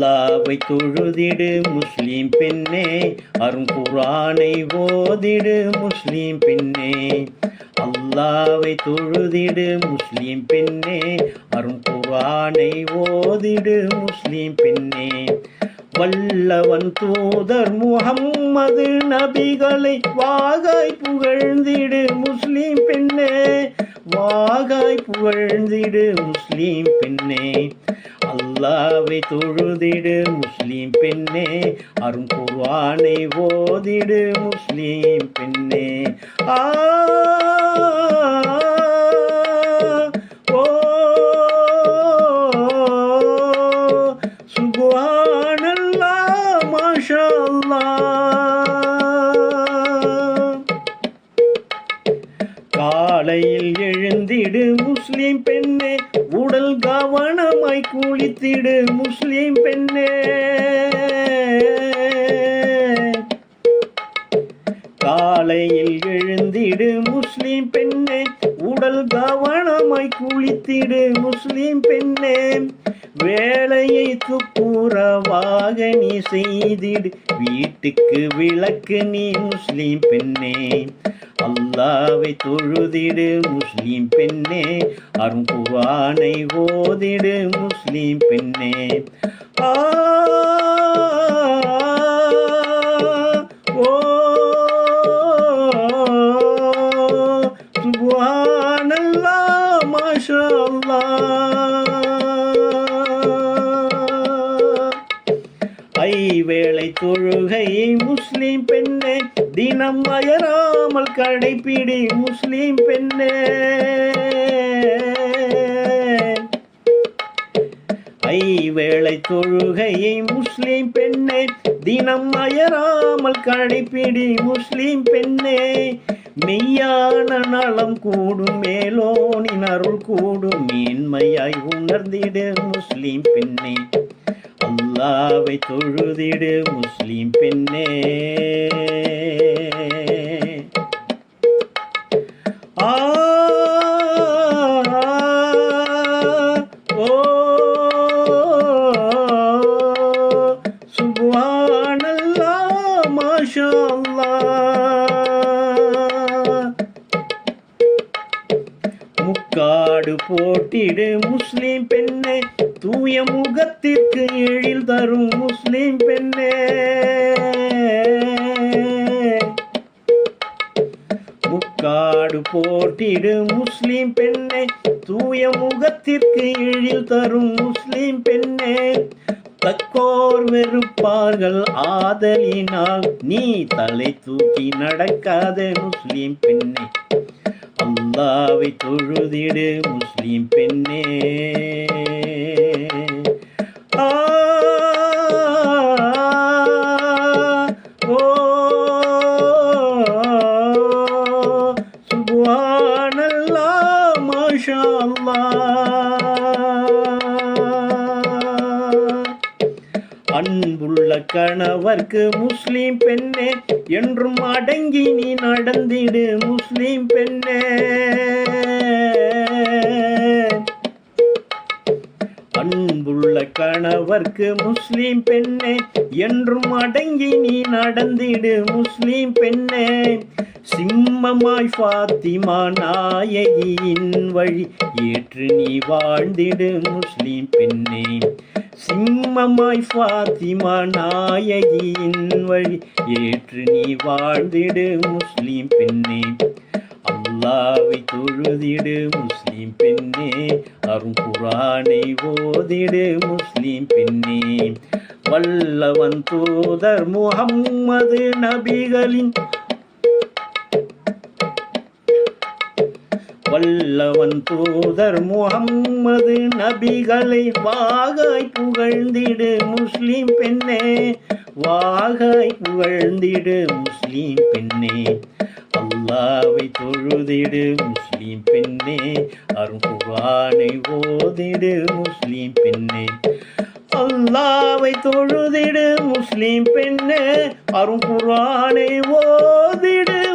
அல்லாவை தொழுதிடு முஸ்லீம் பெண்ணே. அரும் குரானை ஓதிடு முஸ்லீம் பெண்ணே. அல்லாவை தொழுதிடு முஸ்லீம் பெண்ணே. அரும் குரானை ஓதிடு முஸ்லீம் பெண்ணே. வல்லவன் தூதர் முகம்மது நபிகளை வாகாய் புகழ்ந்திடு முஸ்லீம் பெண்ணே. வாகாய் புகழ்ந்திடு முஸ்லீம் பெண்ணே. அல்லாவை தொழுதிடு முஸ்லீம் பெண்ணே. அரும் குர்வானை ஓதிடு முஸ்லீம் பெண்ணே. ஆ ஓ சுகுவானல்லா மாஷா அல்லா முஸ்லிம் பெண்ணே உடல் கவனமாய் குளித்திடு முஸ்லிம் பெண்ணே. காலையில் எழுந்திடு முஸ்லிம் பெண்ணே உடல் கவனமாய் குளித்திடு முஸ்லிம் பெண்ணே. வேலையை துப்புரவாக நீ செய்திடு. வீட்டுக்கு விளக்கு நீ முஸ்லீம் பெண்ணே. அல்லாவை தொழுதிடு முஸ்லீம் பெண்ணே. அருங்குரானை ஓதிடு முஸ்லீம் பெண்ணே. ஆ ஐவேளை முஸ்லீம் பெண்ணே தினம் அயராமல் கடைப்பிடி முஸ்லீம் பெண்ணே. ஐவேளை தொழுகையை முஸ்லீம் பெண்ணே தினம் அயராமல் கடைப்பிடி முஸ்லீம் பெண்ணே. மெய்யான நலம் கூடும் மேலோனின் அருள் கூடும் மேன்மையாய் உணர்ந்திடு முஸ்லீம் பெண்ணே. அல்லாவை தொழுதிடு முஸ்லீம் பெண்ணே. முக்காடு போட்டிடு முஸ்லீம் பெண்ணே. தூய முகத்திற்கு எழில் தரும் முஸ்லீம் பெண்ணே. முக்காடு போட்டிடு முஸ்லீம் பெண்ணே. தூய முகத்திற்கு எழில் தரும் முஸ்லீம் பெண்ணே. தக்கோர் வெறுப்பார்கள் ஆதலினால் நீ தலை தூக்கி நடக்காத முஸ்லிம் பெண்ணே. அல்லாவை தொழுதிடு முஸ்லீம் பெண்ணே. அன்பு நல்ல கணவர்க்கு முஸ்லீம் பெண்ணே என்றும் அடங்கி நீ நடந்திடு முஸ்லீம் பெண்ணே. அன்புள்ள கணவர்க்கு முஸ்லீம் பெண்ணே என்றும் அடங்கி நீ நடந்திடு முஸ்லீம் பெண்ணே. சிம்மமாய் ஃபாத்திமா நாயகியின் வழி ஏற்று நீ வாழ்ந்திடு முஸ்லீம் பெண்ணே. சிம்மமாய் ஃபாத்திமா நாயகியின் வழி ஏற்று நீ வாழ்ந்திடு முஸ்லீம் பெண்ணே. அல்லாவை தொழுதிடு முஸ்லீம் பெண்ணே. அருங்குரானை ஓதிடு முஸ்லீம் பெண்ணே. வல்லவன் தூதர் முகம்மது நபிகளின் வல்லவன் தூதர் முகம்மது நபிகளை வாகாய் புகழ்ந்திடு முஸ்லீம் பெண்ணே வாகாய் புகழ்ந்திடு முஸ்லீம் பெண்ணே. அல்லாவை தொழுதிடு முஸ்லீம் பெண்ணே அருகுரானை ஓதிடு முஸ்லீம் பெண்ணே. அல்லாவை தொழுதிடு முஸ்லீம் பெண்ணே அருங்குரானை ஓதிடு